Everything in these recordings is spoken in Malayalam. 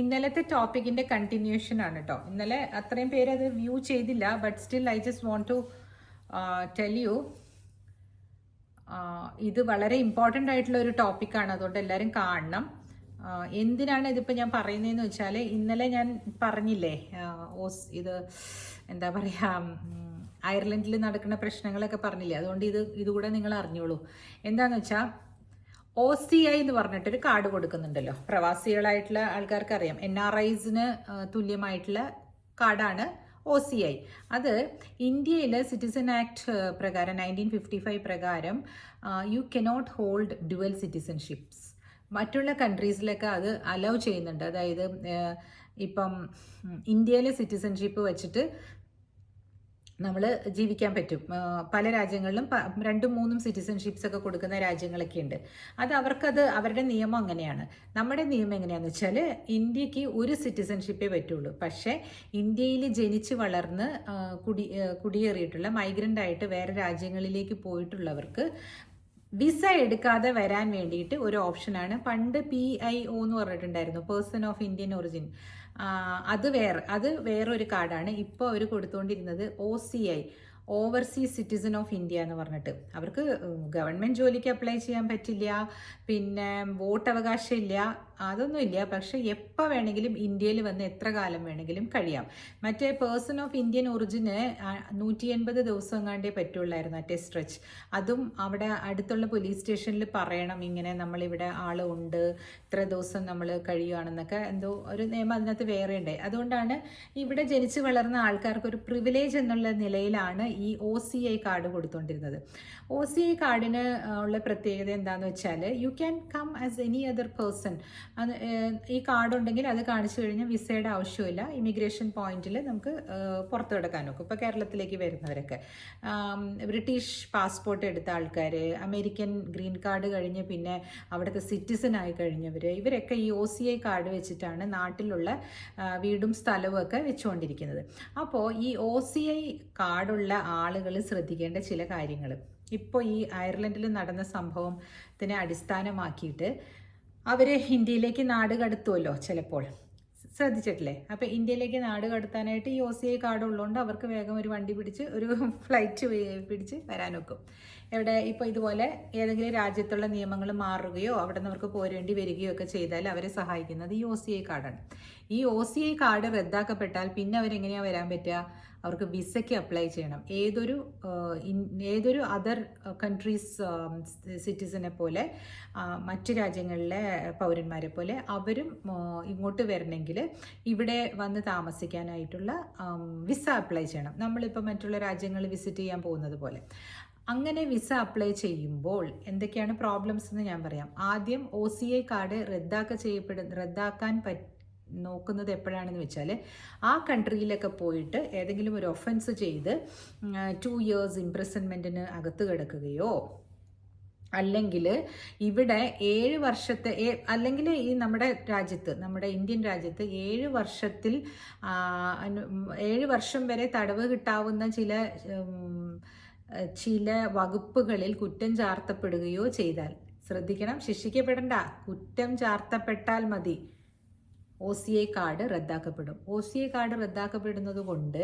ഇന്നലത്തെ ടോപ്പിക്കിന്റെ കണ്ടിന്യൂഷൻ ആണ് കേട്ടോ ഇന്നലെ അത്രയും പേര് അത് വ്യൂ ചെയ്തില്ല but still I just want to tell you ഇത് വളരെ ഇമ്പോർട്ടന്റ് ആയിട്ടുള്ള ഒരു ടോപ്പിക്കാണ് അതുകൊണ്ട് എല്ലാവരും കാണണം. എന്തിനാണ് ഇതിപ്പോൾ ഞാൻ പറയുന്നതെന്ന് വെച്ചാൽ ഇന്നലെ ഞാൻ പറഞ്ഞില്ലേ ഓസ് ഇത് എന്താ പറയുക അയർലൻഡിൽ നടക്കുന്ന പ്രശ്നങ്ങളൊക്കെ പറഞ്ഞില്ലേ? അതുകൊണ്ട് ഇത് ഇതുകൂടെ നിങ്ങൾ അറിഞ്ഞോളൂ. എന്താണെന്ന് വെച്ചാൽ ഒ സി ഐ എന്ന് പറഞ്ഞിട്ടൊരു കാർഡ് കൊടുക്കുന്നുണ്ടല്ലോ. പ്രവാസികളായിട്ടുള്ള ആൾക്കാർക്ക് അറിയാം എൻ ആർ ഐസിന് തുല്യമായിട്ടുള്ള കാർഡാണ് ഒ സി ഐ അത് ഇന്ത്യയിലെ സിറ്റിസൺ ആക്ട് പ്രകാരം നയന്റീൻ ഫിഫ്റ്റി ഫൈവ് പ്രകാരം you cannot hold dual citizenships മറ്റുള്ള കൺട്രീസിലൊക്കെ അത് അലൗ ചെയ്യുന്നുണ്ട്. അതായത് ഇപ്പം ഇന്ത്യയിലെ സിറ്റിസൺഷിപ്പ് വെച്ചിട്ട് നമ്മൾ ജീവിക്കാൻ പറ്റും. പല രാജ്യങ്ങളിലും രണ്ടും മൂന്നും സിറ്റിസൺഷിപ്സ് ഒക്കെ കൊടുക്കുന്ന രാജ്യങ്ങളൊക്കെ ഉണ്ട് അത് അവർക്കത് അവരുടെ നിയമം അങ്ങനെയാണ്. നമ്മുടെ നിയമം എങ്ങനെയാണെന്ന് വെച്ചാൽ ഇന്ത്യയ്ക്ക് ഒരു സിറ്റിസൺഷിപ്പേ പറ്റുള്ളൂ. പക്ഷേ ഇന്ത്യയിൽ ജനിച്ച് വളർന്ന് കുടി കുടിയേറിയിട്ടുള്ള മൈഗ്രന്റ് ആയിട്ട് വേറെ രാജ്യങ്ങളിലേക്ക് പോയിട്ടുള്ളവർക്ക് വിസ എടുക്കാതെ വരാൻ വേണ്ടിയിട്ട് ഒരു ഓപ്ഷനാണ്. പണ്ട് പി ഐ ഒ എന്ന് പറഞ്ഞിട്ടുണ്ടായിരുന്നു. പേഴ്സൺ ഓഫ് ഇന്ത്യൻ ഒറിജിൻ അത് വേറെ അത് വേറൊരു കാർഡാണ്. ഇപ്പോൾ അവർ കൊടുത്തുകൊണ്ടിരുന്നത് O C I overseas citizen of India എന്ന് പറഞ്ഞിട്ട്. അവർക്ക് ഗവൺമെന്റ് ജോലിക്ക് അപ്ലൈ ചെയ്യാൻ പറ്റില്ല പിന്നെ വോട്ട് അവകാശം ഇല്ല. അതൊന്നുമില്ല. പക്ഷെ എപ്പോൾ വേണമെങ്കിലും ഇന്ത്യയിൽ വന്ന് എത്ര കാലം വേണമെങ്കിലും കഴിയാം. മറ്റേ പേഴ്സൺ ഓഫ് ഇന്ത്യൻ ഒറിജിന് നൂറ്റി എൺപത് ദിവസം എങ്ങാണ്ടേ പറ്റുള്ളായിരുന്നു ആ ടെസ്റ്റ് സ്ട്രെച്ച്. അതും അവിടെ അടുത്തുള്ള പോലീസ് സ്റ്റേഷനിൽ പറയണം ഇങ്ങനെ നമ്മളിവിടെ ആൾ ഉണ്ട് ഇത്ര ദിവസം നമ്മൾ കഴിയുകയാണെന്നൊക്കെ എന്തോ ഒരു നിയമം അതിനകത്ത് വേറെ ഉണ്ട് അതുകൊണ്ടാണ് ഇവിടെ ജനിച്ചു വളർന്ന ആൾക്കാർക്ക് ഒരു പ്രിവിലേജ് എന്നുള്ള നിലയിലാണ് ഈ ഒ സി ഐ കാർഡ് കൊടുത്തുകൊണ്ടിരുന്നത് ഒ സി ഐ കാർഡിന് ഉള്ള പ്രത്യേകത എന്താണെന്ന് വെച്ചാൽ you can come as any other person അത് ഈ കാർഡ് ഉണ്ടെങ്കിൽ അത് കാണിച്ചു കഴിഞ്ഞാൽ വിസയുടെ ആവശ്യമില്ല. ഇമിഗ്രേഷൻ പോയിന്റിൽ നമുക്ക് പുറത്തു കിടക്കാൻ നോക്കും ഇപ്പോൾ കേരളത്തിലേക്ക് വരുന്നവരൊക്കെ. ബ്രിട്ടീഷ് പാസ്പോർട്ട് എടുത്ത ആൾക്കാർ അമേരിക്കൻ ഗ്രീൻ കാർഡ് കഴിഞ്ഞ് പിന്നെ അവിടുത്തെ സിറ്റിസൺ ആയി കഴിഞ്ഞവർ ഇവരൊക്കെ ഈ ഒ സി ഐ കാർഡ് വെച്ചിട്ടാണ് നാട്ടിലുള്ള വീടും സ്ഥലവും ഒക്കെ വെച്ചുകൊണ്ടിരിക്കുന്നത് അപ്പോൾ ഈ ഒ സി ഐ കാർഡുള്ള ആളുകൾ ശ്രദ്ധിക്കേണ്ട ചില കാര്യങ്ങൾ ഇപ്പോൾ ഈ അയർലൻഡിൽ നടന്ന സംഭവത്തിനെ അടിസ്ഥാനമാക്കിയിട്ട് അവർ ഇന്ത്യയിലേക്ക് നാട് കടത്തുമല്ലോ ചിലപ്പോൾ. ശ്രദ്ധിച്ചിട്ടില്ലേ? അപ്പോൾ ഇന്ത്യയിലേക്ക് നാട് കടത്താനായിട്ട് ഈ ഒ സി ഐ കാർഡ് ഉള്ളതുകൊണ്ട് അവർക്ക് വേഗം ഒരു വണ്ടി പിടിച്ച് ഒരു ഫ്ലൈറ്റ് പിടിച്ച് വരാൻ ഒക്കും. എവിടെ ഇപ്പോൾ ഇതുപോലെ ഏതെങ്കിലും രാജ്യത്തുള്ള നിയമങ്ങൾ മാറുകയോ അവിടെ നിന്ന് അവർക്ക് പോരേണ്ടി വരികയോ ഒക്കെ ചെയ്താൽ അവരെ സഹായിക്കുന്നത് ഈ ഒ സി ഐ കാർഡാണ് ഈ ഒ സി ഐ കാർഡ് റദ്ദാക്കപ്പെട്ടാൽ പിന്നെ അവരെങ്ങനെയാണ് വരാൻ പറ്റുക? അവർക്ക് വിസയ്ക്ക് അപ്ലൈ ചെയ്യണം. ഏതൊരു ഏതൊരു അതർ കൺട്രീസ് സിറ്റിസനെ പോലെ മറ്റ് രാജ്യങ്ങളിലെ പൗരന്മാരെ പോലെ അവരും ഇങ്ങോട്ട് വരണമെങ്കിൽ ഇവിടെ വന്ന് താമസിക്കാനായിട്ടുള്ള വിസ അപ്ലൈ ചെയ്യണം. നമ്മളിപ്പോൾ മറ്റുള്ള രാജ്യങ്ങൾ വിസിറ്റ് ചെയ്യാൻ പോകുന്നത് പോലെ. അങ്ങനെ വിസ അപ്ലൈ ചെയ്യുമ്പോൾ എന്തൊക്കെയാണ് പ്രോബ്ലംസ് എന്ന് ഞാൻ പറയാം. ആദ്യം ഒ സി ഐ കാർഡ് റദ്ദാക്ക ചെയ്യപ്പെടുന്ന റദ്ദാക്കാൻ പറ്റ നോക്കുന്നത് എപ്പോഴാണെന്ന് വെച്ചാൽ ആ കൺട്രിയിലൊക്കെ പോയിട്ട് ഏതെങ്കിലും ഒരു ഒഫൻസ് ചെയ്ത് ടു ഇയേഴ്സ് ഇംപ്രസൺമെന്റിന് അകത്ത് കിടക്കുകയോ അല്ലെങ്കിൽ ഇവിടെ ഏഴ് വർഷത്തെ അല്ലെങ്കിൽ ഈ നമ്മുടെ രാജ്യത്ത് നമ്മുടെ ഇന്ത്യൻ രാജ്യത്ത് ഏഴ് വർഷത്തിൽ ഏഴ് വർഷം വരെ തടവ് കിട്ടാവുന്ന ചില ചില വകുപ്പുകളിൽ കുറ്റം ചാർത്തപ്പെടുകയോ ചെയ്താൽ ശ്രദ്ധിക്കണം ശിക്ഷിക്കപ്പെടണ്ട. കുറ്റം ചാർത്തപ്പെട്ടാൽ മതി. ഒ സി ഐ കാർഡ് റദ്ദാക്കപ്പെടും. ഒ സി ഐ കാർഡ് റദ്ദാക്കപ്പെടുന്നത് കൊണ്ട്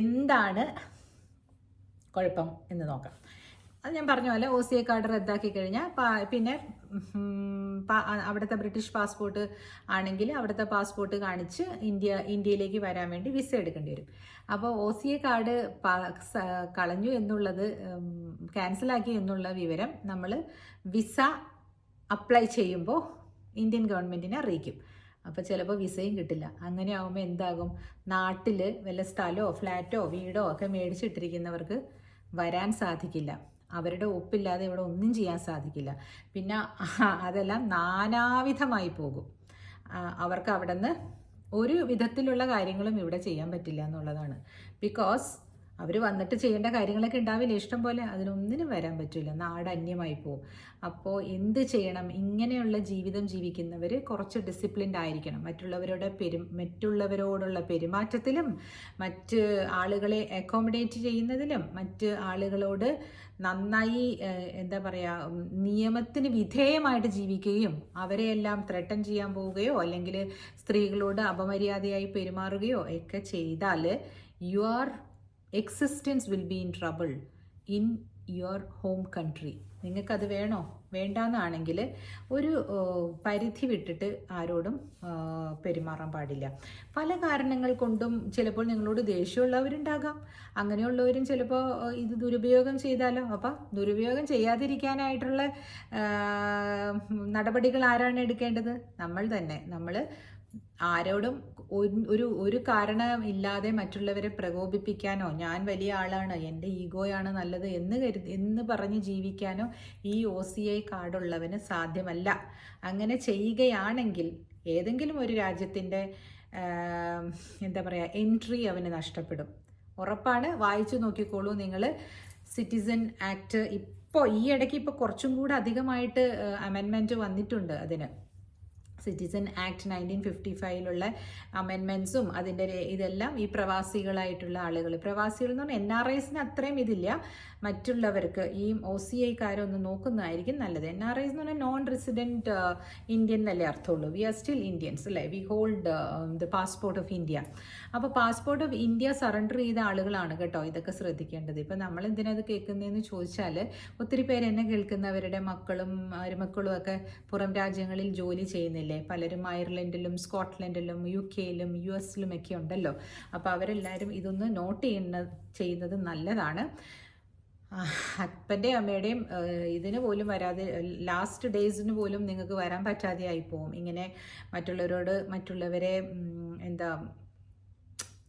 എന്താണ് കുഴപ്പം എന്ന് നോക്കാം. അത് ഞാൻ പറഞ്ഞ പോലെ ഒ സി ഐ കാർഡ് റദ്ദാക്കി കഴിഞ്ഞാൽ പിന്നെ അവിടുത്തെ ബ്രിട്ടീഷ് പാസ്പോർട്ട് ആണെങ്കിൽ അവിടുത്തെ പാസ്പോർട്ട് കാണിച്ച് ഇന്ത്യ ഇന്ത്യയിലേക്ക് വരാൻ വേണ്ടി വിസ എടുക്കേണ്ടി വരും. അപ്പോൾ ഒ സി ഐ കാർഡ് കളഞ്ഞു എന്നുള്ളത് ക്യാൻസലാക്കി എന്നുള്ള വിവരം നമ്മൾ വിസ അപ്ലൈ ചെയ്യുമ്പോൾ ഇന്ത്യൻ ഗവൺമെന്റിനെ അറിയിക്കും. അപ്പോൾ ചിലപ്പോൾ വിസയും കിട്ടില്ല. അങ്ങനെ ആകുമ്പോൾ എന്താകും? നാട്ടിൽ വല്ല സ്ഥലമോ ഫ്ലാറ്റോ വീടോ ഒക്കെ മേടിച്ചിട്ടിരിക്കുന്നവർക്ക് വരാൻ സാധിക്കില്ല. അവരുടെ ഒപ്പില്ലാതെ ഇവിടെ ഒന്നും ചെയ്യാൻ സാധിക്കില്ല. പിന്നെ അതെല്ലാം നാനാവിധമായി പോകും. അവർക്ക് അവിടെ നിന്ന് ഒരു വിധത്തിലുള്ള കാര്യങ്ങളും ഇവിടെ ചെയ്യാൻ പറ്റില്ല എന്നുള്ളതാണ്. ബിക്കോസ് അവർ വന്നിട്ട് ചെയ്യേണ്ട കാര്യങ്ങളൊക്കെ ഉണ്ടാവില്ല? ഇഷ്ടം പോലെ അതിനൊന്നിനും വരാൻ പറ്റില്ല നാട് അന്യമായി പോകും അപ്പോൾ എന്ത് ചെയ്യണം? ഇങ്ങനെയുള്ള ജീവിതം ജീവിക്കുന്നവർ കുറച്ച് ഡിസിപ്ലിൻഡ് ആയിരിക്കണം. മറ്റുള്ളവരുടെ പെരു മറ്റുള്ളവരോടുള്ള പെരുമാറ്റത്തിലും മറ്റ് ആളുകളെ അക്കോമഡേറ്റ് ചെയ്യുന്നതിലും മറ്റ് ആളുകളോട് നന്നായി എന്താ പറയുക നിയമത്തിന് വിധേയമായിട്ട് ജീവിക്കുകയും അവരെയെല്ലാം ത്രട്ടൻ ചെയ്യാൻ പോവുകയോ അല്ലെങ്കിൽ സ്ത്രീകളോട് അപമര്യാദയായി പെരുമാറുകയോ ഒക്കെ ചെയ്താൽ your existence will be in trouble in your home country നിങ്ങൾക്കത് വേണോ? വേണ്ടാന്നാണെങ്കിൽ ഒരു പരിധി വിട്ടിട്ട് ആരോടും പെരുമാറാൻ പാടില്ല. പല കാരണങ്ങൾ കൊണ്ടും ചിലപ്പോൾ നിങ്ങളോട് ദേഷ്യമുള്ളവരുണ്ടാകാം. അങ്ങനെയുള്ളവരും ചിലപ്പോൾ ഇത് ദുരുപയോഗം ചെയ്താലോ? അപ്പം ദുരുപയോഗം ചെയ്യാതിരിക്കാനായിട്ടുള്ള നടപടികൾ ആരാണ് എടുക്കേണ്ടത്? നമ്മൾ തന്നെ. നമ്മൾ ആരോടും ഒരു- ഒരു കാരണമില്ലാതെ മറ്റുള്ളവരെ പ്രകോപിപ്പിക്കാനോ ഞാൻ വലിയ ആളാണ് എന്റെ ഈഗോയാണ് നല്ലത് എന്ന് കരുതി എന്ന് പറഞ്ഞ് ജീവിക്കാനോ ഈ ഒ സി ഐ കാർഡുള്ളവന് സാധ്യമല്ല. അങ്ങനെ ചെയ്യുകയാണെങ്കിൽ ഏതെങ്കിലും ഒരു രാജ്യത്തിന്റെ എന്താ പറയുക എൻട്രി അവന് നഷ്ടപ്പെടും. ഉറപ്പാണ് വായിച്ചു നോക്കിക്കോളൂ നിങ്ങൾ സിറ്റിസൺ ആക്ട് ഇപ്പോൾ ഈ ഇടയ്ക്ക് ഇപ്പോൾ കുറച്ചും കൂടെ അധികമായിട്ട് അമെൻമെന്റ് വന്നിട്ടുണ്ട് അതിന്. സിറ്റിസൺ ആക്ട് നയന്റീൻ ഫിഫ്റ്റി ഫൈവിലുള്ള അമെൻമെൻസും അതിന്റെ ഇതെല്ലാം ഈ പ്രവാസികളായിട്ടുള്ള ആളുകൾ പ്രവാസികൾ എന്ന് പറഞ്ഞാൽ എൻ ആർ ഐസിന് അത്രയും ഇതില്ല. മറ്റുള്ളവർക്ക് ഈ ഒ സി ഐക്കാരൊന്ന് നോക്കുന്നതായിരിക്കും നല്ലത്. എൻ ആർ ഐസ് എന്ന് പറഞ്ഞാൽ നോൺ റെസിഡന്റ് ഇന്ത്യൻ എന്നല്ലേ അർത്ഥമുള്ളൂ. വി ആർ സ്റ്റിൽ ഇന്ത്യൻസ് അല്ലേ? We hold the passport of India അപ്പോൾ പാസ്പോർട്ട് ഓഫ് ഇന്ത്യ സറണ്ടർ ചെയ്ത ആളുകളാണ് കേട്ടോ ഇതൊക്കെ ശ്രദ്ധിക്കേണ്ടത്. ഇപ്പം നമ്മൾ എന്തിനാ കേൾക്കുന്നതെന്ന് ചോദിച്ചാൽ ഒത്തിരി പേര് എന്നെ കേൾക്കുന്നവരുടെ മക്കളും മരുമക്കളും ഒക്കെ പുറം രാജ്യങ്ങളിൽ ജോലി ചെയ്യുന്നില്ലേ? പലരും അയർലൻഡിലും സ്കോട്ട്ലൻഡിലും യു കെയിലും യു എസിലും ഒക്കെ ഉണ്ടല്ലോ. അപ്പോൾ അവരെല്ലാരും ഇതൊന്ന് നോട്ട് ചെയ്യുന്ന ചെയ്യുന്നത് നല്ലതാണ്. അപ്പന്റെയും അമ്മയുടെയും ഇതിന് പോലും വരാതെ ലാസ്റ്റ് ഡേയ്സിന് പോലും നിങ്ങൾക്ക് വരാൻ പറ്റാതെ ആയി പോകും ഇങ്ങനെ മറ്റുള്ളവരോട് മറ്റുള്ളവരെ എന്താ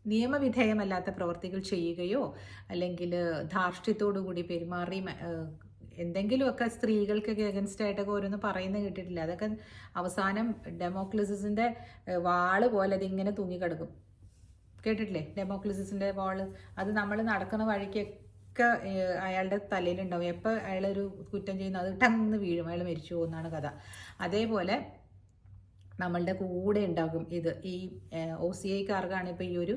നിയമവിധേയമല്ലാത്ത പ്രവർത്തികൾ ചെയ്യുകയോ അല്ലെങ്കിൽ ധാർഷ്ട്യത്തോടു കൂടി പെരുമാറി എന്തെങ്കിലുമൊക്കെ സ്ത്രീകൾക്കൊക്കെ അഗൻസ്റ്റ് ആയിട്ടൊക്കെ ഓരോന്ന് പറയുന്നത് കേട്ടിട്ടില്ല. അതൊക്കെ അവസാനം ഡെമോക്ലിസിന്റെ ഏഹ് വാൾ പോലെ അതിങ്ങനെ തൂങ്ങിക്കിടക്കും. കേട്ടിട്ടില്ലേ? ഡെമോക്ലിസിന്റെ വാൾ. അത് നമ്മൾ നടക്കുന്ന വഴിക്കൊക്കെ അയാളുടെ തലയിലുണ്ടാവും. എപ്പോൾ അയാളൊരു കുറ്റം ചെയ്യുന്നു അത് ടങ്ങ് വീഴും. അയാൾ മരിച്ചു പോകുന്നതാണ് കഥ. അതേപോലെ നമ്മളുടെ കൂടെ ഉണ്ടാകും ഇത്. ഈ ഒ സി ഐക്കാർക്കാണ് ഇപ്പോൾ ഈ ഒരു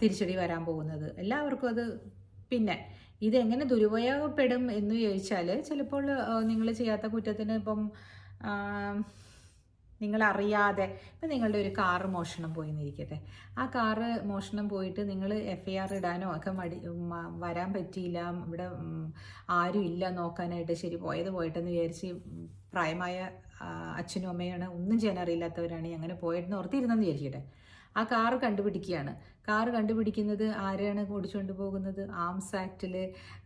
തിരിച്ചടി വരാൻ പോകുന്നത്. എല്ലാവർക്കും അത് പിന്നെ ഇതെങ്ങനെ ദുരുപയോഗപ്പെടും എന്ന് ചോദിച്ചാൽ ചിലപ്പോൾ നിങ്ങൾ ചെയ്യാത്ത കുറ്റത്തിന് ഇപ്പം നിങ്ങൾ അറിയാതെ ഇപ്പം നിങ്ങളുടെ ഒരു കാറ് മോഷണം പോയി എന്നിരിക്കട്ടെ ആ കാറ് മോഷണം പോയിട്ട് നിങ്ങൾ എഫ് ഐ ആർ ഇടാനോ ഒക്കെ മടി വരാൻ പറ്റിയില്ല ഇവിടെ ആരും ഇല്ല നോക്കാനായിട്ട് ശരി പോയത് പോയിട്ടെന്ന് വിചാരിച്ച് പ്രായമായ അച്ഛനും അമ്മയാണ് ഒന്നും ചെയ്യാൻ അറിയില്ലാത്തവരാണ്. അങ്ങനെ പോയതെന്ന് ഓർത്തിരുന്നെന്ന് വിചാരിക്കട്ടെ. ആ കാറ് കണ്ടുപിടിക്കുകയാണ്. കാറ് കണ്ടുപിടിക്കുന്നത് ആരെയാണ് ഓടിച്ചുകൊണ്ട് പോകുന്നത്? ആംസ് ആക്റ്റിൽ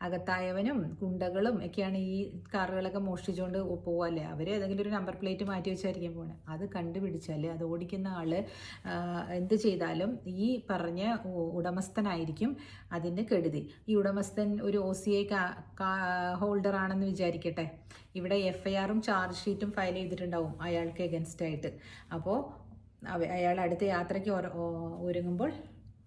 അകത്തായവനും ഗുണ്ടകളും ഒക്കെയാണ് ഈ കാറുകളൊക്കെ മോഷ്ടിച്ചുകൊണ്ട് പോവല്ലേ? അവർ ഏതെങ്കിലും ഒരു നമ്പർ പ്ലേറ്റ് മാറ്റി വെച്ചായിരിക്കും പോണേ. അത് കണ്ടുപിടിച്ചാൽ അത് ഓടിക്കുന്ന ആൾ എന്ത് ചെയ്താലും ഈ പറഞ്ഞ ഉടമസ്ഥനായിരിക്കും അതിന്റെ കെടുതി. ഈ ഉടമസ്ഥൻ ഒരു ഒ സി ഐ ഹോൾഡർ ആണെന്ന് വിചാരിക്കട്ടെ. ഇവിടെ എഫ് ഐ ആറും ചാർജ് ഷീറ്റും ഫയൽ ചെയ്തിട്ടുണ്ടാവും അയാൾക്ക് എഗൻസ്റ്റ് ആയിട്ട്. അപ്പോൾ അയാൾ അടുത്ത യാത്രയ്ക്ക് ഒരുങ്ങുമ്പോൾ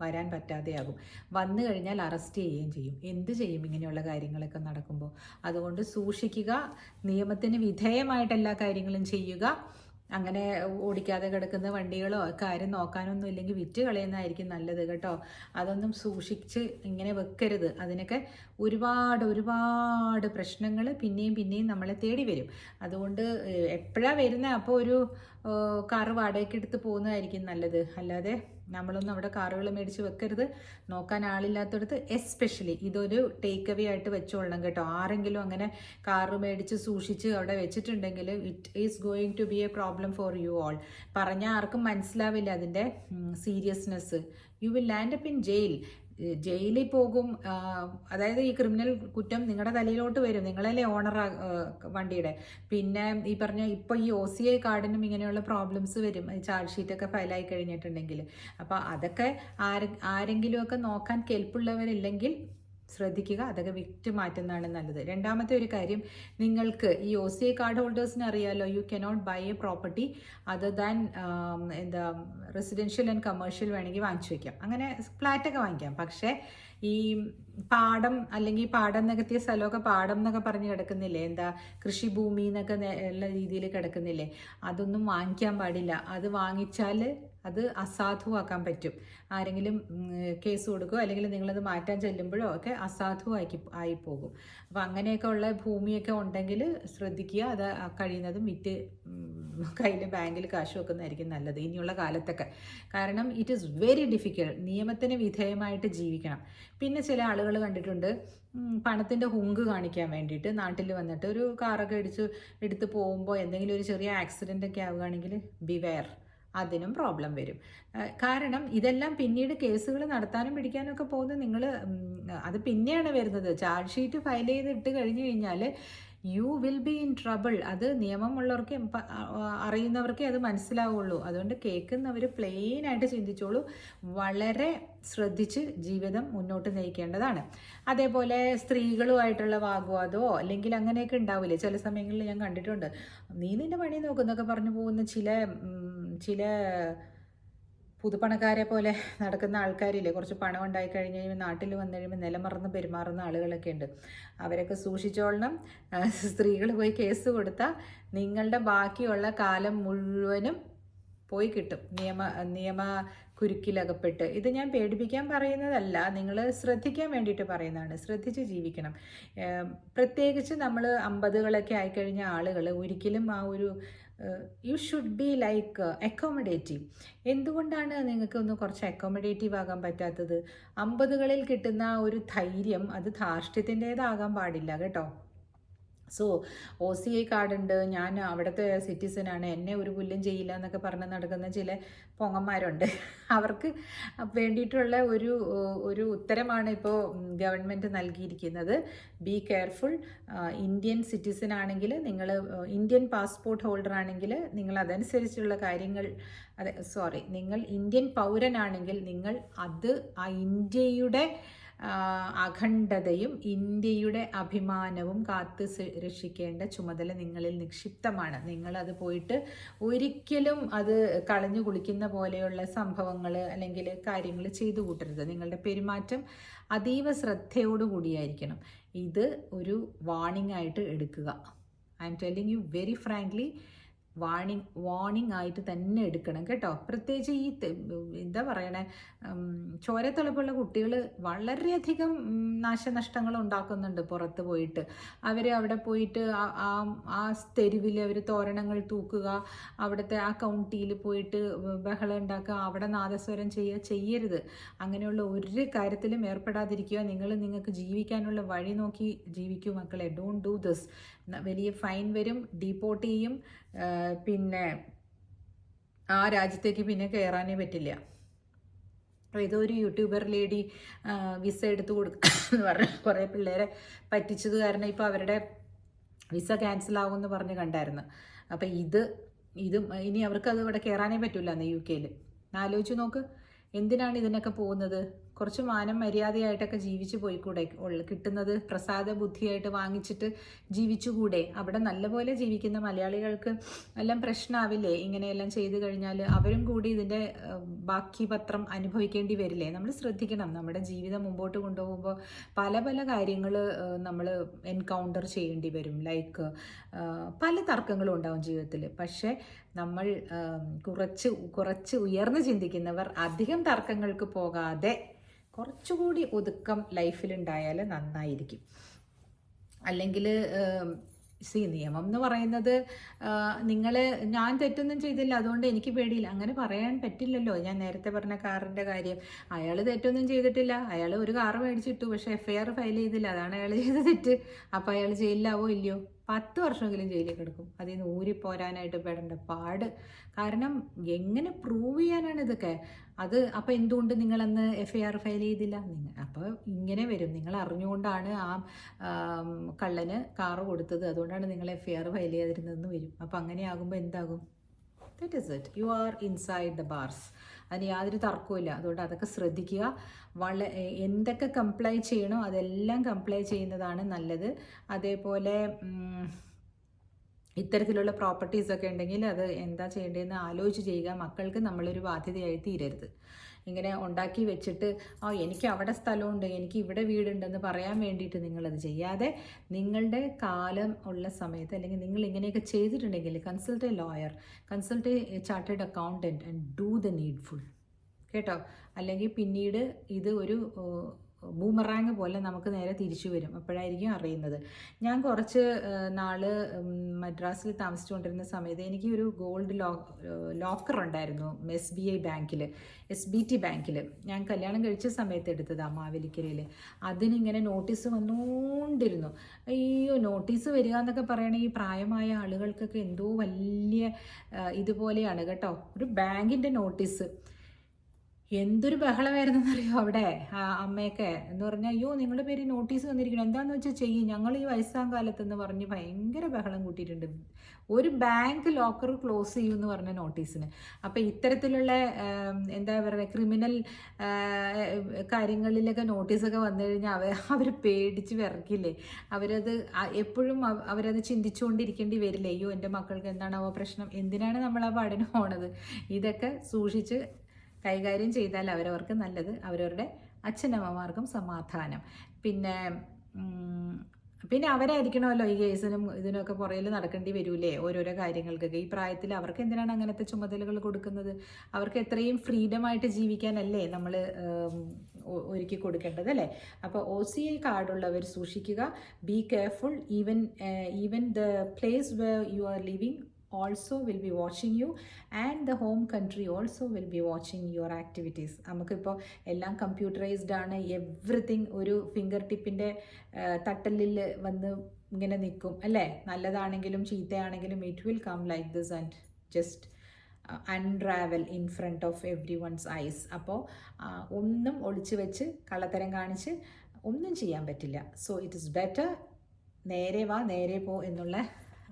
വരാൻ പറ്റാതെയാകും. വന്നു കഴിഞ്ഞാൽ അറസ്റ്റ് ചെയ്യുകയും ചെയ്യും. എന്ത് ചെയ്യും ഇങ്ങനെയുള്ള കാര്യങ്ങളൊക്കെ നടക്കുമ്പോൾ? അതുകൊണ്ട് സൂക്ഷിക്കുക നിയമത്തിന് വിധേയമായിട്ട് എല്ലാ കാര്യങ്ങളും ചെയ്യുക. അങ്ങനെ ഓടിക്കാതെ കിടക്കുന്ന വണ്ടികളോ ഒക്കെ ആരും നോക്കാനൊന്നും ഇല്ലെങ്കിൽ വിറ്റ് കളയുന്നതായിരിക്കും നല്ലത് കേട്ടോ. അതൊന്നും സൂക്ഷിച്ച് ഇങ്ങനെ വെക്കരുത്. അതിനൊക്കെ ഒരുപാട് ഒരുപാട് പ്രശ്നങ്ങൾ പിന്നെയും പിന്നെയും നമ്മളെ തേടി വരും. അതുകൊണ്ട് എപ്പോഴാണ് വരുന്നത്? അപ്പോൾ ഒരു കാറ് വാടകയ്ക്ക് എടുത്ത് പോകുന്നതായിരിക്കും നല്ലത്. അല്ലാതെ നമ്മളൊന്നും അവിടെ കാറുകൾ മേടിച്ച് വെക്കരുത്. നോക്കാൻ ആളില്ലാത്തടത്ത് എസ്പെഷ്യലി ഇതൊരു ടേക്ക് അവേ ആയിട്ട് വെച്ചോളണം കേട്ടോ. ആരെങ്കിലും അങ്ങനെ കാറ് മേടിച്ച് സൂക്ഷിച്ച് അവിടെ വെച്ചിട്ടുണ്ടെങ്കിൽ it is going to be a problem for you all പറഞ്ഞാൽ ആർക്കും മനസ്സിലാവില്ല അതിന്റെ seriousness you will land up in jail ജയിലിൽ പോകും അതായത് ഈ ക്രിമിനൽ കുറ്റം നിങ്ങളുടെ തലയിലോട്ട് വരും. നിങ്ങളല്ലേ ഓണർ വണ്ടിയുടെ. പിന്നെ ഈ പറഞ്ഞ ഇപ്പോൾ ഈ ഒ സി ഐ കാർഡിനും ഇങ്ങനെയുള്ള പ്രോബ്ലംസ് വരും. ചാർജ് ഷീറ്റൊക്കെ ഫയലായി കഴിഞ്ഞിട്ടുണ്ടെങ്കിൽ. അപ്പോൾ അതൊക്കെ ആരെ ആരെങ്കിലുമൊക്കെ നോക്കാൻ കെൽപ്പുള്ളവരില്ലെങ്കിൽ ശ്രദ്ധിക്കുക അതൊക്കെ വിറ്റ് മാറ്റുന്നതാണ് നല്ലത്. രണ്ടാമത്തെ ഒരു കാര്യം നിങ്ങൾക്ക് ഈ ഒ സി ഐ കാർഡ് ഹോൾഡേഴ്സിന് അറിയാലോ you cannot buy a property other than എന്താ റെസിഡൻഷ്യൽ ആൻഡ് കമേഴ്ഷ്യൽ വേണമെങ്കിൽ വാങ്ങിച്ചു വയ്ക്കാം അങ്ങനെ ഫ്ലാറ്റൊക്കെ വാങ്ങിക്കാം. പക്ഷേ ഈ പാടം അല്ലെങ്കിൽ പാടം നികത്തിയ സ്ഥലമൊക്കെ പാടം എന്നൊക്കെ പറഞ്ഞ് കിടക്കുന്നില്ലേ? എന്താ കൃഷിഭൂമി എന്നൊക്കെ ഉള്ള രീതിയിൽ കിടക്കുന്നില്ലേ? അതൊന്നും വാങ്ങിക്കാൻ പാടില്ല. അത് വാങ്ങിച്ചാൽ അത് അസാധുവാക്കാൻ പറ്റും. ആരെങ്കിലും കേസ് കൊടുക്കുകയോ അല്ലെങ്കിൽ നിങ്ങളത് മാറ്റാൻ ചെല്ലുമ്പോഴോ ഒക്കെ അസാധുവാക്കി ആയി പോകും അപ്പോൾ അങ്ങനെയൊക്കെ ഉള്ള ഭൂമിയൊക്കെ ഉണ്ടെങ്കിൽ ശ്രദ്ധിക്കുക. അത് കഴിയുന്നതും വിറ്റ് കയ്യിൽ ബാങ്കിൽ കാശ് വെക്കുന്നതായിരിക്കും നല്ലത് ഇനിയുള്ള കാലത്തൊക്കെ. കാരണം ഇറ്റ് ഈസ് വെരി ഡിഫിക്കൽട്ട് നിയമത്തിന് വിധേയമായിട്ട് ജീവിക്കണം. പിന്നെ ചില ആളുകൾ കണ്ടിട്ടുണ്ട് പണത്തിന്റെ ഹുങ്ക് കാണിക്കാൻ വേണ്ടിയിട്ട് നാട്ടിൽ വന്നിട്ട് ഒരു കാറൊക്കെ ഇടിച്ച് എടുത്ത് പോകുമ്പോൾ എന്തെങ്കിലും ഒരു ചെറിയ ആക്സിഡന്റ് ഒക്കെ ആവുകയാണെങ്കിൽ ബിവെയർ അതിനും പ്രോബ്ലം വരും. കാരണം ഇതെല്ലാം പിന്നീട് കേസുകൾ നടത്താനും പിടിക്കാനും ഒക്കെ പോകുന്നത് നിങ്ങൾ അത് പിന്നെയാണ് വരുന്നത്. ചാർജ് ഷീറ്റ് ഫയൽ ചെയ്തിട്ട് കഴിഞ്ഞു കഴിഞ്ഞാൽ you will be in trouble അത് നിയമമുള്ളവർക്ക് അറിയുന്നവർക്കേ അത് മനസ്സിലാവുള്ളൂ. അതുകൊണ്ട് കേൾക്കുന്നവർ പ്ലെയിൻ ആയിട്ട് ചിന്തിച്ചോളൂ. വളരെ ശ്രദ്ധിച്ച് ജീവിതം മുന്നോട്ട് നയിക്കേണ്ടതാണ്. അതേപോലെ സ്ത്രീകളുമായിട്ടുള്ള വാഗ്വാദമോ അല്ലെങ്കിൽ അങ്ങനെയൊക്കെ ഉണ്ടാവില്ലേ? ചില സമയങ്ങളിൽ ഞാൻ കണ്ടിട്ടുണ്ട്. നീ നിന്റെ പണി നോക്കുന്നൊക്കെ പറഞ്ഞു പോകുന്ന ചില ചില പുതുപ്പണക്കാരെ പോലെ നടക്കുന്ന ആൾക്കാരില്ലേ? കുറച്ച് പണം ഉണ്ടായി കഴിഞ്ഞ് കഴിയുമ്പോൾ നാട്ടിൽ വന്നു കഴിയുമ്പോൾ നിലമറന്ന് പെരുമാറുന്ന ആളുകളൊക്കെ ഉണ്ട്. അവരൊക്കെ സൂക്ഷിച്ചോളണം. സ്ത്രീകൾ പോയി കേസ് കൊടുത്താൽ നിങ്ങളുടെ ബാക്കിയുള്ള കാലം മുഴുവനും പോയി കിട്ടും. നിയമ നിയമ കുരുക്കിലകപ്പെട്ട്. ഇത് ഞാൻ പേടിപ്പിക്കാൻ പറയുന്നതല്ല. നിങ്ങൾ ശ്രദ്ധിക്കാൻ വേണ്ടിയിട്ട് പറയുന്നതാണ്. ശ്രദ്ധിച്ച് ജീവിക്കണം. പ്രത്യേകിച്ച് നമ്മൾ അമ്പതുകളൊക്കെ ആയിക്കഴിഞ്ഞ ആളുകൾ ഒരിക്കലും ആ ഒരു you should be like accommodative എന്തുകൊണ്ടാണ് നിങ്ങൾക്ക് ഒന്ന് കുറച്ച് അക്കോമഡേറ്റീവ് ആകാൻ പറ്റാത്തത്? അമ്പതുകളിൽ കിട്ടുന്ന ഒരു ധൈര്യം അത് ധാർഷ്ട്യത്തിന്റേതാകാൻ പാടില്ല കേട്ടോ. സോ ഒ സി ഐ കാർഡുണ്ട് ഞാൻ അവിടുത്തെ സിറ്റിസനാണ് എന്നെ ഒരു പുല്ലും ചെയ്യില്ല എന്നൊക്കെ പറഞ്ഞ് നടക്കുന്ന ചില പൊങ്ങന്മാരുണ്ട്. അവർക്ക് വേണ്ടിയിട്ടുള്ള ഒരു ഒരു ഉത്തരമാണ് ഇപ്പോൾ ഗവൺമെന്റ് നൽകിയിരിക്കുന്നത്. ബി കെയർഫുൾ ഇന്ത്യൻ സിറ്റിസൺ ആണെങ്കിൽ നിങ്ങൾ ഇന്ത്യൻ പാസ്പോർട്ട് ഹോൾഡർ ആണെങ്കിൽ നിങ്ങൾ അതനുസരിച്ചുള്ള കാര്യങ്ങൾ അതെ സോറി നിങ്ങൾ ഇന്ത്യൻ പൗരനാണെങ്കിൽ നിങ്ങൾ അത് ആ ഇന്ത്യയുടെ അഖണ്ഡതയും ഇന്ത്യയുടെ അഭിമാനവും കാത്ത് രക്ഷിക്കേണ്ട ചുമതല നിങ്ങളിൽ നിക്ഷിപ്തമാണ്. നിങ്ങളത് പോയിട്ട് ഒരിക്കലും അത് കളഞ്ഞു കുളിക്കുന്ന പോലെയുള്ള സംഭവങ്ങൾ അല്ലെങ്കിൽ കാര്യങ്ങൾ ചെയ്തു കൂട്ടരുത്. നിങ്ങളുടെ പെരുമാറ്റം അതീവ ശ്രദ്ധയോടുകൂടിയായിരിക്കണം ഇത് ഒരു വാണിംഗ് ആയിട്ട് എടുക്കുക. I'm telling you very frankly warning warning ആയിട്ട് തന്നെ എടുക്കണം കേട്ടോ. പ്രത്യേകിച്ച് ഈ എന്താ പറയണേ? ചോരത്തിളപ്പുള്ള കുട്ടികൾ വളരെയധികം നാശനഷ്ടങ്ങൾ ഉണ്ടാക്കുന്നുണ്ട് പുറത്ത് പോയിട്ട്. അവർ അവിടെ പോയിട്ട് ആ- ആ തെരുവിൽ അവർ തോരണങ്ങൾ തൂക്കുക അവിടുത്തെ ആ കൗണ്ടിയിൽ പോയിട്ട് ബഹളം ഉണ്ടാക്കുക അവിടെ നാദസ്വരം ചെയ്യുക ചെയ്യരുത്. അങ്ങനെയുള്ള ഒരു കാര്യത്തിലും ഏർപ്പെടാതിരിക്കുക. നിങ്ങൾ നിങ്ങൾക്ക് ജീവിക്കാനുള്ള വഴി നോക്കി ജീവിക്കൂ മക്കളെ. ഡോണ്ട് ഡൂ ദിസ് വലിയ ഫൈൻ വരും ഡീപ്പോർട്ട് ചെയ്യും. പിന്നെ ആ രാജ്യത്തേക്ക് പിന്നെ കയറാനേ പറ്റില്ല. അപ്പോൾ ഒരു യൂട്യൂബർ ലേഡി വിസ എടുത്തു കൊടുക്കുക എന്ന് പറഞ്ഞ കുറേ പിള്ളേരെ പറ്റിച്ചത് കാരണം ഇപ്പോൾ അവരുടെ വിസ ക്യാൻസൽ ആകുമെന്ന് പറഞ്ഞ് കണ്ടായിരുന്നു. അപ്പം ഇത് ഇതും ഇനി അവർക്ക് അത് ഇവിടെ കയറാനേ പറ്റില്ല എന്ന് യു കെയിൽ ആലോചിച്ച് നോക്ക്. എന്തിനാണ് ഇതിനൊക്കെ പോകുന്നത്? കുറച്ച് മാനം മര്യാദയായിട്ടൊക്കെ ജീവിച്ചു പോയിക്കൂടെ? കിട്ടുന്നത് പ്രസാദ ബുദ്ധിയായിട്ട് വാങ്ങിച്ചിട്ട് ജീവിച്ചുകൂടെ? അവിടെ നല്ലപോലെ ജീവിക്കുന്ന മലയാളികൾക്ക് എല്ലാം പ്രശ്നമാവില്ലേ ഇങ്ങനെയെല്ലാം ചെയ്തു കഴിഞ്ഞാൽ അവരും കൂടി ഇതിന്റെ ബാക്കി പത്രം അനുഭവിക്കേണ്ടി വരില്ലേ? നമ്മൾ ശ്രദ്ധിക്കണം. നമ്മുടെ ജീവിതം മുമ്പോട്ട് കൊണ്ടുപോകുമ്പോൾ പല പല കാര്യങ്ങൾ നമ്മൾ എൻകൗണ്ടർ ചെയ്യേണ്ടി വരും. ലൈക്ക് പല തർക്കങ്ങളും ഉണ്ടാവും ജീവിതത്തിൽ പക്ഷേ നമ്മൾ കുറച്ച് കുറച്ച് ഉയർന്നു ചിന്തിക്കുന്നവർ അധികം തർക്കങ്ങൾക്ക് പോകാതെ കുറച്ചുകൂടി ഒതുക്കം ലൈഫിലുണ്ടായാൽ നന്നായിരിക്കും. അല്ലെങ്കിൽ സി നിയമം എന്ന് പറയുന്നത് നിങ്ങൾ ഞാൻ തെറ്റൊന്നും ചെയ്തില്ല അതുകൊണ്ട് എനിക്ക് പേടിയില്ല. അങ്ങനെ പറയാൻ പറ്റില്ലല്ലോ. ഞാൻ നേരത്തെ പറഞ്ഞ കാറിന്റെ കാര്യം. അയാൾ തെറ്റൊന്നും ചെയ്തിട്ടില്ല. അയാൾ ഒരു കാർ മേടിച്ചിട്ടു പക്ഷേ എഫ് ആർ ഫയൽ ചെയ്തില്ല. അതാണ് അയാൾ ചെയ്ത തെറ്റ്. അപ്പോൾ അയാൾ ജയിലിലാവോ ഇല്ലയോ? പത്ത് വർഷമെങ്കിലും ജയിലിൽ കിടക്കും. അതിൽ നിന്ന് ഊരിപ്പോരാനായിട്ട് പെടേണ്ട പാട്. കാരണം എങ്ങനെ പ്രൂവ് ചെയ്യാനാണ് ഇതൊക്കെ? അത് അപ്പോൾ എന്തുകൊണ്ട് നിങ്ങളന്ന് എഫ് ഐ ആർ ഫയൽ ചെയ്തില്ല? നിങ്ങൾ അപ്പോൾ ഇങ്ങനെ വരും. നിങ്ങൾ അറിഞ്ഞുകൊണ്ടാണ് ആ കള്ളന് കാറ് കൊടുത്തത്. അതുകൊണ്ടാണ് നിങ്ങൾ എഫ് ഐ ആർ ഫയൽ ചെയ്യാതിരുന്നതെന്ന് വരും. അപ്പോൾ അങ്ങനെ ആകുമ്പോൾ എന്താകും? That is it you are inside the bars അതിന് യാതൊരു തർക്കവുമില്ല അതുകൊണ്ട് അതൊക്കെ ശ്രദ്ധിക്കുക. വള എന്തൊക്കെ കംപ്ലൈ ചെയ്യണോ അതെല്ലാം കംപ്ലൈ ചെയ്യുന്നതാണ് നല്ലത്. അതേപോലെ ഇത്തരത്തിലുള്ള പ്രോപ്പർട്ടീസ് ഒക്കെ ഉണ്ടെങ്കിൽ അത് എന്താ ചെയ്യേണ്ടതെന്ന് ആലോചിച്ച് ചെയ്യുക. മക്കൾക്ക് നമ്മളൊരു ബാധ്യതയായി തീരരുത്. ഇങ്ങനെ ഉണ്ടാക്കി വെച്ചിട്ട് ആ എനിക്ക് അവിടെ സ്ഥലമുണ്ട് എനിക്ക് ഇവിടെ വീടുണ്ടെന്ന് പറയാൻ വേണ്ടിയിട്ട് നിങ്ങളത് ചെയ്യാതെ നിങ്ങളുടെ കാലം ഉള്ള സമയത്ത് അല്ലെങ്കിൽ നിങ്ങൾ ഇങ്ങനെയൊക്കെ ചെയ്തിട്ടുണ്ടെങ്കിൽ consult a lawyer consult a chartered accountant and do the needful കേട്ടോ? അല്ലെങ്കിൽ പിന്നീട് ഇത് ഒരു ബൂമറാങ് പോലെ നമുക്ക് നേരെ തിരിച്ചു വരും. അപ്പോഴായിരിക്കും അറിയുന്നത്. ഞാൻ കുറച്ച് നാൾ മദ്രാസിൽ താമസിച്ചുകൊണ്ടിരുന്ന സമയത്ത് എനിക്ക് ഒരു ഗോൾഡ് ലോക്കർ ഉണ്ടായിരുന്നു എസ് ബി ഐ ബാങ്കിൽ എസ് ബി ടി ബാങ്കിൽ ഞാൻ കല്യാണം കഴിച്ച സമയത്ത് എടുത്തതാണ് മാവേലിക്കരയിൽ അതിനിങ്ങനെ നോട്ടീസ് വന്നുകൊണ്ടിരുന്നു അയ്യോ നോട്ടീസ് വരിക എന്നൊക്കെ ഈ പ്രായമായ ആളുകൾക്കൊക്കെ എന്തോ വലിയ ഇതുപോലെയാണ് കേട്ടോ. ഒരു ബാങ്കിന്റെ നോട്ടീസ്. എന്തൊരു ബഹളമായിരുന്നു എന്നറിയോ അവിടെ? ആ അമ്മയൊക്കെ. എന്ന് പറഞ്ഞാൽ അയ്യോ നിങ്ങളുടെ പേര് നോട്ടീസ് വന്നിരിക്കണം എന്താന്ന് വെച്ചാൽ ചെയ്യും? ഞങ്ങൾ ഈ വയസ്സാം കാലത്ത് എന്ന് പറഞ്ഞ് ഭയങ്കര ബഹളം കൂട്ടിയിട്ടുണ്ട്. ഒരു ബാങ്ക് ലോക്കർ ക്ലോസ് ചെയ്യും എന്ന് പറഞ്ഞ നോട്ടീസിന്. അപ്പം ഇത്തരത്തിലുള്ള എന്താ പറയുക ക്രിമിനൽ കാര്യങ്ങളിലൊക്കെ നോട്ടീസൊക്കെ വന്നു കഴിഞ്ഞാൽ അവർ അവർ പേടിച്ച് വിറക്കില്ലേ? അവരത് എപ്പോഴും അവ- അവരത് ചിന്തിച്ചുകൊണ്ടിരിക്കേണ്ടി വരില്ലേ? അയ്യോ എന്റെ മക്കൾക്ക് എന്താണാവോ പ്രശ്നം? എന്തിനാണ് നമ്മൾ ആ പഠനം പോണത്? ഇതൊക്കെ സൂക്ഷിച്ച് കൈകാര്യം ചെയ്താൽ അവരവർക്ക് നല്ലത്. അവരവരുടെ അച്ഛനമ്മമാർക്കും സമാധാനം. പിന്നെ പിന്നെ അവരായിരിക്കണമല്ലോ ഈ കേസിനും ഇതിനൊക്കെ പുറകിൽ നടക്കേണ്ടി വരൂലേ ഓരോരോ കാര്യങ്ങൾക്കൊക്കെ. ഈ പ്രായത്തിൽ അവർക്ക് എന്തിനാണ് അങ്ങനത്തെ ചുമതലകൾ കൊടുക്കുന്നത്? അവർക്ക് എത്രയും ഫ്രീഡമായിട്ട് ജീവിക്കാനല്ലേ നമ്മൾ ഒരുക്കി കൊടുക്കേണ്ടത് അല്ലേ? അപ്പോൾ ഒ സി ഐ കാർഡുള്ളവർ സൂക്ഷിക്കുക. Be careful even even the place where you are living also will be watching you and the home country also will be watching your activities നമുക്കിപ്പോൾ എല്ലാം കമ്പ്യൂട്ടറൈസ്ഡ് ആണ്. എവ്രിതിങ് ഒരു ഫിംഗർ ടിപ്പിന്റെ തട്ടലിൽ വന്ന് ഇങ്ങനെ നിൽക്കും അല്ലേ? നല്ലതാണെങ്കിലും ചീത്തയാണെങ്കിലും it will come like this and just unravel in front of every one's eyes അപ്പോൾ ഒന്നും ഒളിച്ചു വെച്ച് കള്ളത്തരം കാണിച്ച് ഒന്നും ചെയ്യാൻ പറ്റില്ല. സോ ഇറ്റ് ഇസ് ബെറ്റർ നേരെ വാ നേരെ പോ എന്നുള്ള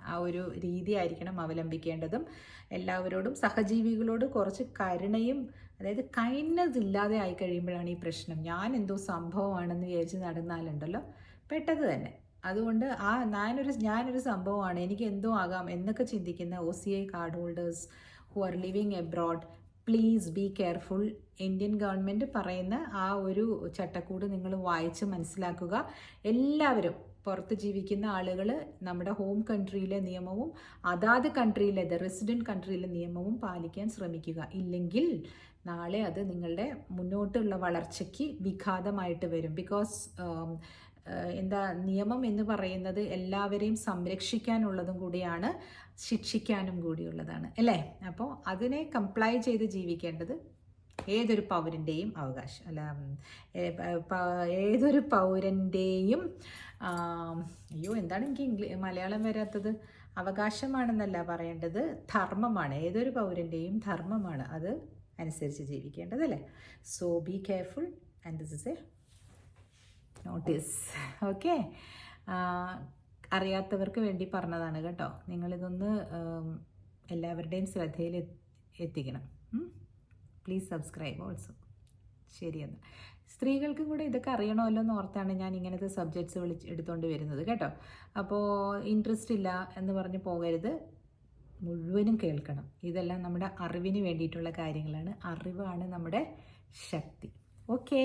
ആ ഒരു രീതി ആയിരിക്കണം അവലംബിക്കേണ്ടതും. എല്ലാവരോടും സഹജീവികളോട് കുറച്ച് കരുണയും അതായത് കൈൻഡ്നെസ് ഇല്ലാതെ ആയി കഴിയുമ്പോഴാണ് ഈ പ്രശ്നം. ഞാൻ എന്തോ സംഭവമാണെന്ന് വിചാരിച്ച് നടന്നാലുണ്ടല്ലോ. പെട്ടത് തന്നെ. അതുകൊണ്ട് ആ ഞാനൊരു ഞാനൊരു സംഭവമാണ്. എനിക്ക് എന്തോ ആകാം എന്നൊക്കെ ചിന്തിക്കുന്ന O C I card holders who are living abroad please be careful Indian government പറയുന്ന ആ ഒരു ചട്ടക്കൂട് നിങ്ങൾ വായിച്ച് മനസ്സിലാക്കുക. എല്ലാവരും പുറത്ത് ജീവിക്കുന്ന ആളുകൾ നമ്മുടെ ഹോം കൺട്രിയിലെ നിയമവും അതാത് കൺട്രിയിലെ റെസിഡന്റ് കൺട്രിയിലെ നിയമവും പാലിക്കാൻ ശ്രമിക്കുക. ഇല്ലെങ്കിൽ നാളെ അത് നിങ്ങളുടെ മുന്നോട്ടുള്ള വളർച്ചയ്ക്ക് വിഘാതമായിട്ട് വരും. ബിക്കോസ് എന്താ നിയമം എന്ന് പറയുന്നത് എല്ലാവരെയും സംരക്ഷിക്കാനുള്ളതും കൂടിയാണ് ശിക്ഷിക്കാനും കൂടിയുള്ളതാണ്. അല്ലേ? അപ്പോൾ അതിനെ കംപ്ലൈ ചെയ്ത് ജീവിക്കേണ്ടത് ഏതൊരു പൗരന്റെയും അവകാശം. അല്ല ഏതൊരു പൗരന്റെയും അയ്യോ എന്താണ് എനിക്ക് ഇംഗ്ലീഷ് മലയാളം വരാത്തത്? അവകാശമാണെന്നല്ല പറയേണ്ടത് ധർമ്മമാണ്. ഏതൊരു പൗരന്റെയും ധർമ്മമാണ് അത് അനുസരിച്ച് ജീവിക്കേണ്ടതല്ലേ so be careful and this is a notice okay അറിയാത്തവർക്ക് വേണ്ടി പറഞ്ഞതാണ് കേട്ടോ. നിങ്ങളിതൊന്ന് എല്ലാവരുടെയും ശ്രദ്ധയിൽ എത്തി- എത്തിക്കണം പ്ലീസ് സബ്സ്ക്രൈബ് ഓൾസോ ശരിയെന്ന്. സ്ത്രീകൾക്കും കൂടെ ഇതൊക്കെ അറിയണമല്ലോ എന്ന് ഓർത്താണ് ഞാൻ ഇങ്ങനത്തെ സബ്ജക്ട്സ് വിളിച്ച് എടുത്തുകൊണ്ട് വരുന്നത് കേട്ടോ. അപ്പോൾ ഇൻട്രസ്റ്റ് ഇല്ല എന്ന് പറഞ്ഞ് പോകരുത്. മുഴുവനും കേൾക്കണം. ഇതെല്ലാം നമ്മുടെ അറിവിന് വേണ്ടിയിട്ടുള്ള കാര്യങ്ങളാണ്. അറിവാണ് നമ്മുടെ ശക്തി. ഓക്കേ